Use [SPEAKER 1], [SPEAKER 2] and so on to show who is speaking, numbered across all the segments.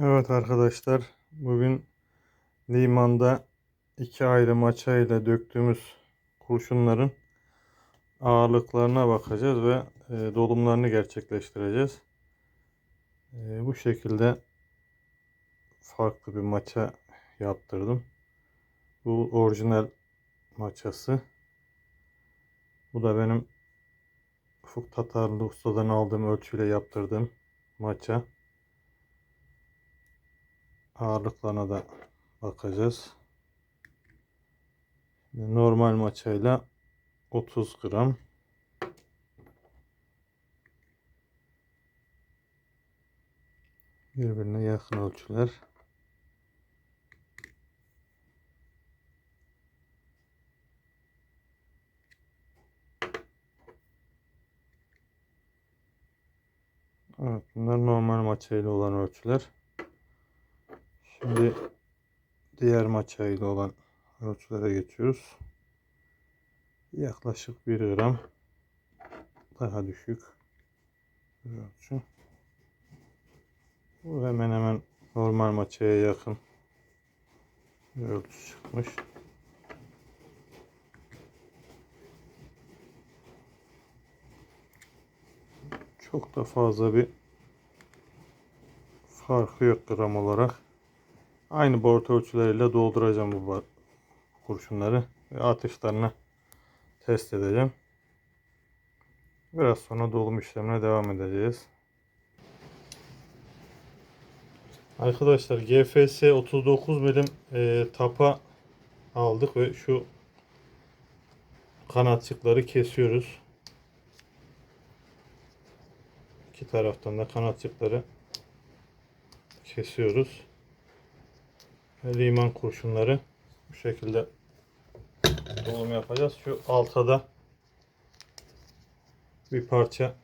[SPEAKER 1] Evet arkadaşlar bugün limanda iki ayrı maça ile döktüğümüz kurşunların ağırlıklarına bakacağız ve e, dolumlarını gerçekleştireceğiz. E, bu şekilde farklı bir maça yaptırdım. Bu orijinal maçası. Bu da benim Ufuk Tatarlı ustadan aldığım ölçüyle yaptırdığım maça ağırlıklarına da bakacağız. Normal maçayla 30 gram. Birbirine yakın ölçüler. Evet, bunlar normal maçayla olan ölçüler. Şimdi diğer maçayla olan ölçülere geçiyoruz. Yaklaşık 1 gram daha düşük bir ölçü. Bu hemen hemen normal maçaya yakın bir ölçü çıkmış. Çok da fazla bir farkı yok gram olarak. Aynı board ölçüleriyle dolduracağım bu kurşunları ve atışlarını test edeceğim. Biraz sonra dolum işlemine devam edeceğiz. Arkadaşlar GFS 39 milim e, tapa aldık ve şu kanatçıkları kesiyoruz. İki taraftan da kanatçıkları kesiyoruz. Liman kurşunları bu şekilde dolum yapacağız. Şu alta da bir parça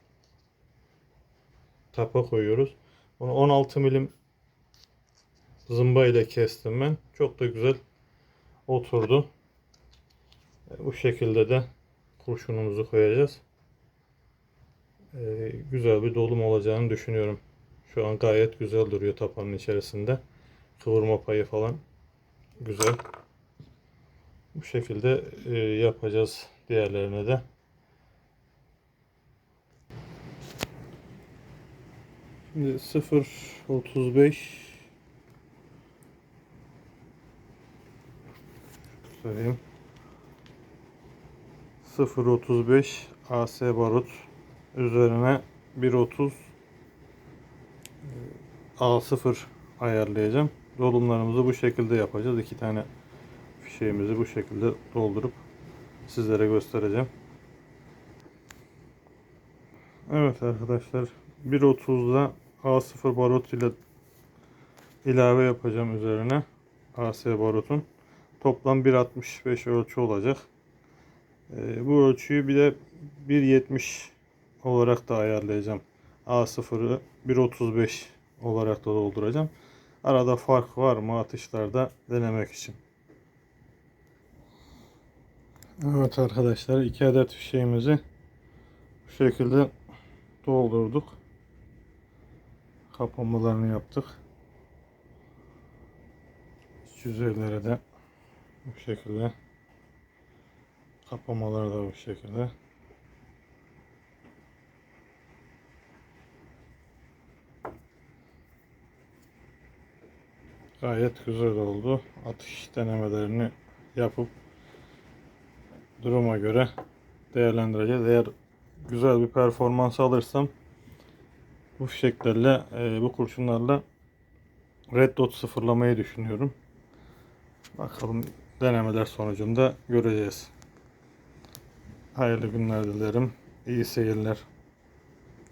[SPEAKER 1] tapa koyuyoruz. Bunu 16 milim zımba ile kestim ben. Çok da güzel oturdu. E, Bu şekilde de kurşunumuzu koyacağız. E, güzel bir dolum olacağını düşünüyorum. Şu an gayet güzel duruyor tapanın içerisinde. Kıvırma payı falan güzel. Bu şekilde e, yapacağız diğerlerine de. Şimdi 0.35 söyleyeyim. 0.35 AS barut üzerine 1.30 A0 ayarlayacağım. Dolumlarımızı bu şekilde yapacağız. İki tane fişeğimizi bu şekilde doldurup sizlere göstereceğim. Evet arkadaşlar 1.30'da A0 barut ile ilave yapacağım üzerine AS barutun. Toplam 1.65 ölçü olacak. Ee, bu ölçüyü bir de 1.70 olarak da ayarlayacağım. A0'ı 1.35 olarak da dolduracağım. Arada fark var mı atışlarda denemek için. Evet arkadaşlar iki adet fişeğimizi bu şekilde doldurduk. Kapamalarını yaptık. İç yüzeyleri de bu şekilde. Kapamaları da bu şekilde. Gayet güzel oldu. Atış denemelerini yapıp duruma göre değerlendireceğiz. Eğer güzel bir performans alırsam bu fişeklerle, e, bu kurşunlarla Red Dot sıfırlamayı düşünüyorum. Bakalım denemeler sonucunda göreceğiz. Hayırlı günler dilerim. İyi seyirler.